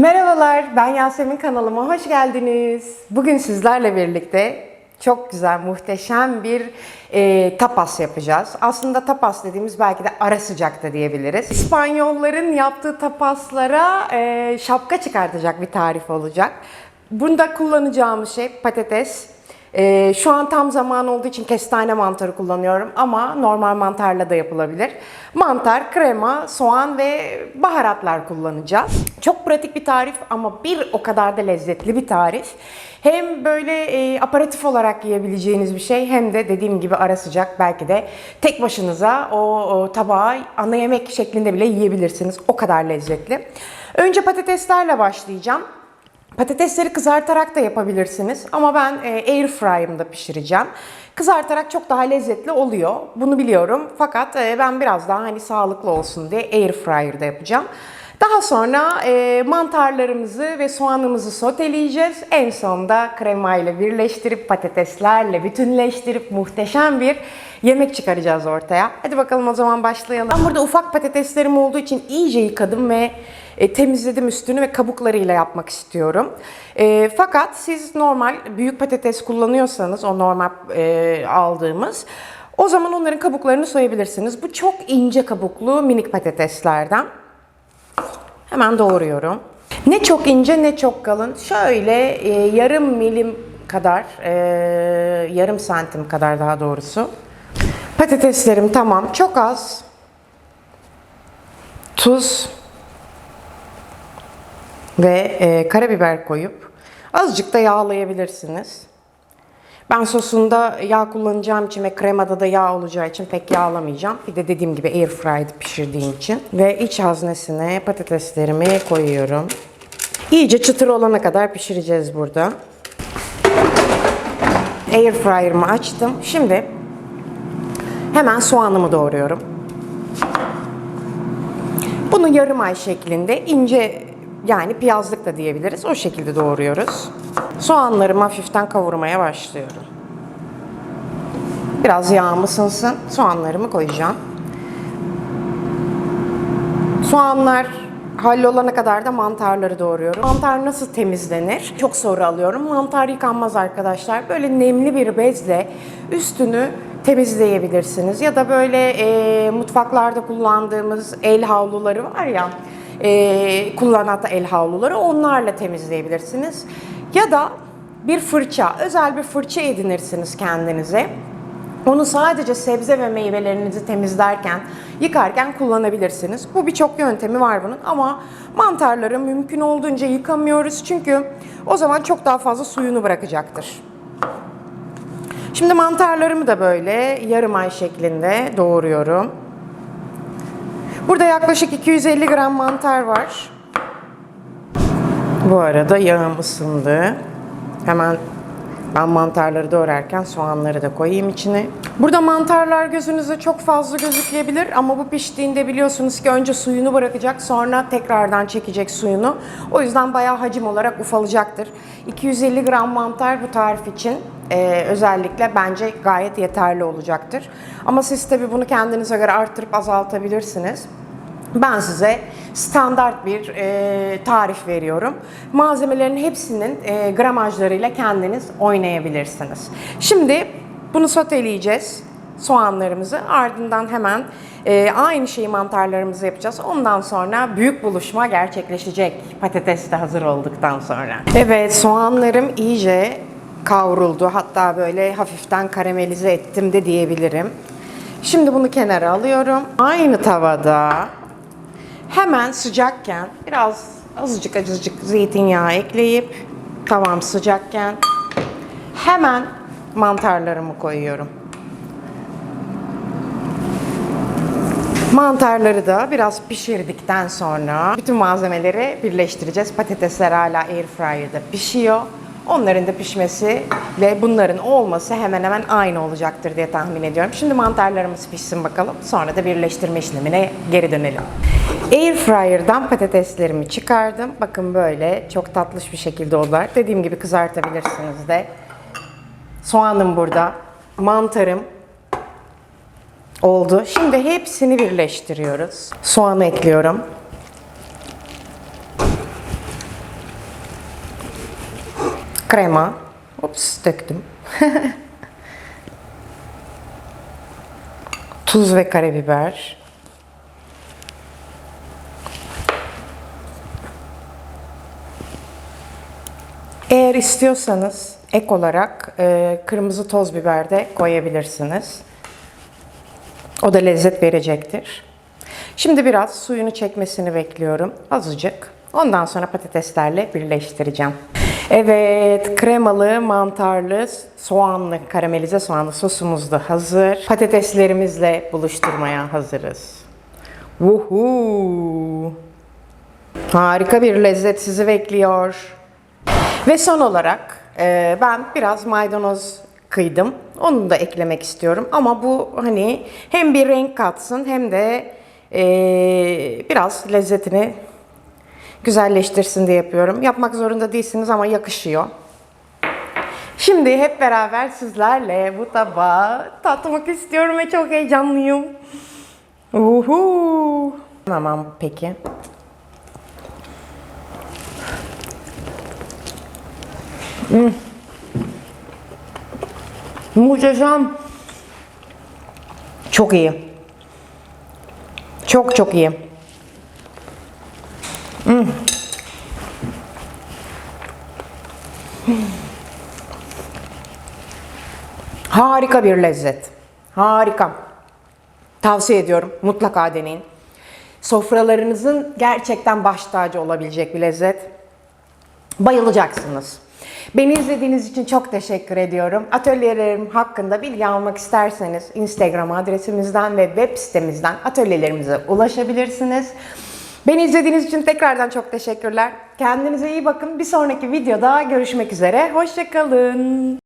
Merhabalar, ben Yasemin kanalıma hoş geldiniz. Bugün sizlerle birlikte çok güzel, muhteşem bir e, tapas yapacağız. Aslında tapas dediğimiz belki de ara sıcakta diyebiliriz. İspanyolların yaptığı tapaslara e, şapka çıkartacak bir tarif olacak. Bunda kullanacağımız şey patates, ee, şu an tam zaman olduğu için kestane mantarı kullanıyorum ama normal mantarla da yapılabilir. Mantar, krema, soğan ve baharatlar kullanacağız. Çok pratik bir tarif ama bir o kadar da lezzetli bir tarif. Hem böyle e, aparatif olarak yiyebileceğiniz bir şey hem de dediğim gibi ara sıcak belki de tek başınıza o, o tabağı ana yemek şeklinde bile yiyebilirsiniz. O kadar lezzetli. Önce patateslerle başlayacağım. Patatesleri kızartarak da yapabilirsiniz ama ben e, air fryer'ımda pişireceğim. Kızartarak çok daha lezzetli oluyor. Bunu biliyorum. Fakat e, ben biraz daha hani sağlıklı olsun diye air fryer'da yapacağım. Daha sonra e, mantarlarımızı ve soğanımızı soteleyeceğiz. En sonunda krema ile birleştirip patateslerle bütünleştirip muhteşem bir yemek çıkaracağız ortaya. Hadi bakalım o zaman başlayalım. Ben burada ufak patateslerim olduğu için iyice yıkadım ve e, temizledim üstünü ve kabuklarıyla yapmak istiyorum. E, fakat siz normal büyük patates kullanıyorsanız o normal e, aldığımız o zaman onların kabuklarını soyabilirsiniz. Bu çok ince kabuklu minik patateslerden. Hemen doğruyorum. Ne çok ince ne çok kalın. Şöyle e, yarım milim kadar, e, yarım santim kadar daha doğrusu. Patateslerim tamam. Çok az tuz ve e, karabiber koyup azıcık da yağlayabilirsiniz. Ben sosunda yağ kullanacağım için ve kremada da yağ olacağı için pek yağlamayacağım. Bir de dediğim gibi air fried pişirdiğim için. Ve iç haznesine patateslerimi koyuyorum. İyice çıtır olana kadar pişireceğiz burada. Air fryer'ımı açtım. Şimdi hemen soğanımı doğruyorum. Bunu yarım ay şeklinde ince yani piyazlık da diyebiliriz. O şekilde doğruyoruz. Soğanlarımı hafiften kavurmaya başlıyorum. Biraz yağım ısınsın. Soğanlarımı koyacağım. Soğanlar hallolana kadar da mantarları doğruyorum. Mantar nasıl temizlenir? Çok soru alıyorum. Mantar yıkanmaz arkadaşlar. Böyle nemli bir bezle üstünü temizleyebilirsiniz. Ya da böyle e, mutfaklarda kullandığımız el havluları var ya, e, kullanata el havluları onlarla temizleyebilirsiniz. Ya da bir fırça, özel bir fırça edinirsiniz kendinize. Onu sadece sebze ve meyvelerinizi temizlerken, yıkarken kullanabilirsiniz. Bu birçok yöntemi var bunun ama mantarları mümkün olduğunca yıkamıyoruz çünkü o zaman çok daha fazla suyunu bırakacaktır. Şimdi mantarlarımı da böyle yarım ay şeklinde doğruyorum. Burada yaklaşık 250 gram mantar var. Bu arada yağım ısındı. Hemen ben mantarları doğrarken soğanları da koyayım içine. Burada mantarlar gözünüze çok fazla gözükleyebilir ama bu piştiğinde biliyorsunuz ki önce suyunu bırakacak sonra tekrardan çekecek suyunu. O yüzden bayağı hacim olarak ufalacaktır. 250 gram mantar bu tarif için e, özellikle bence gayet yeterli olacaktır. Ama siz tabi bunu kendinize göre arttırıp azaltabilirsiniz. Ben size standart bir e, tarif veriyorum. Malzemelerin hepsinin e, gramajlarıyla kendiniz oynayabilirsiniz. Şimdi bunu soteleyeceğiz soğanlarımızı. Ardından hemen e, aynı şeyi mantarlarımızı yapacağız. Ondan sonra büyük buluşma gerçekleşecek patates de hazır olduktan sonra. Evet soğanlarım iyice kavruldu. Hatta böyle hafiften karamelize ettim de diyebilirim. Şimdi bunu kenara alıyorum. Aynı tavada hemen sıcakken biraz azıcık azıcık zeytinyağı ekleyip tavam sıcakken hemen mantarlarımı koyuyorum. Mantarları da biraz pişirdikten sonra bütün malzemeleri birleştireceğiz. Patatesler hala air fryer'da pişiyor. Onların da pişmesi ve bunların olması hemen hemen aynı olacaktır diye tahmin ediyorum. Şimdi mantarlarımız pişsin bakalım. Sonra da birleştirme işlemine geri dönelim. Air fryer'dan patateslerimi çıkardım. Bakın böyle çok tatlış bir şekilde oldular. Dediğim gibi kızartabilirsiniz de. Soğanım burada. Mantarım oldu. Şimdi hepsini birleştiriyoruz. Soğanı ekliyorum. Krema. Ups döktüm. Tuz ve karabiber. Eğer istiyorsanız ek olarak e, kırmızı toz biber de koyabilirsiniz. O da lezzet verecektir. Şimdi biraz suyunu çekmesini bekliyorum. Azıcık. Ondan sonra patateslerle birleştireceğim. Evet, kremalı, mantarlı, soğanlı, karamelize soğanlı sosumuz da hazır. Patateslerimizle buluşturmaya hazırız. Vuhuu! Harika bir lezzet sizi bekliyor. Ve son olarak e, ben biraz maydanoz kıydım. Onu da eklemek istiyorum. Ama bu hani hem bir renk katsın hem de e, biraz lezzetini güzelleştirsin diye yapıyorum. Yapmak zorunda değilsiniz ama yakışıyor. Şimdi hep beraber sizlerle bu tabağı tatmak istiyorum ve çok heyecanlıyım. Uhu. Tamam peki. Muhteşem. Çok iyi. Çok çok iyi. Hmm. Harika bir lezzet. Harika. Tavsiye ediyorum. Mutlaka deneyin. Sofralarınızın gerçekten baş tacı olabilecek bir lezzet. Bayılacaksınız. Beni izlediğiniz için çok teşekkür ediyorum. Atölyelerim hakkında bilgi almak isterseniz Instagram adresimizden ve web sitemizden atölyelerimize ulaşabilirsiniz. Beni izlediğiniz için tekrardan çok teşekkürler. Kendinize iyi bakın. Bir sonraki videoda görüşmek üzere. Hoşçakalın.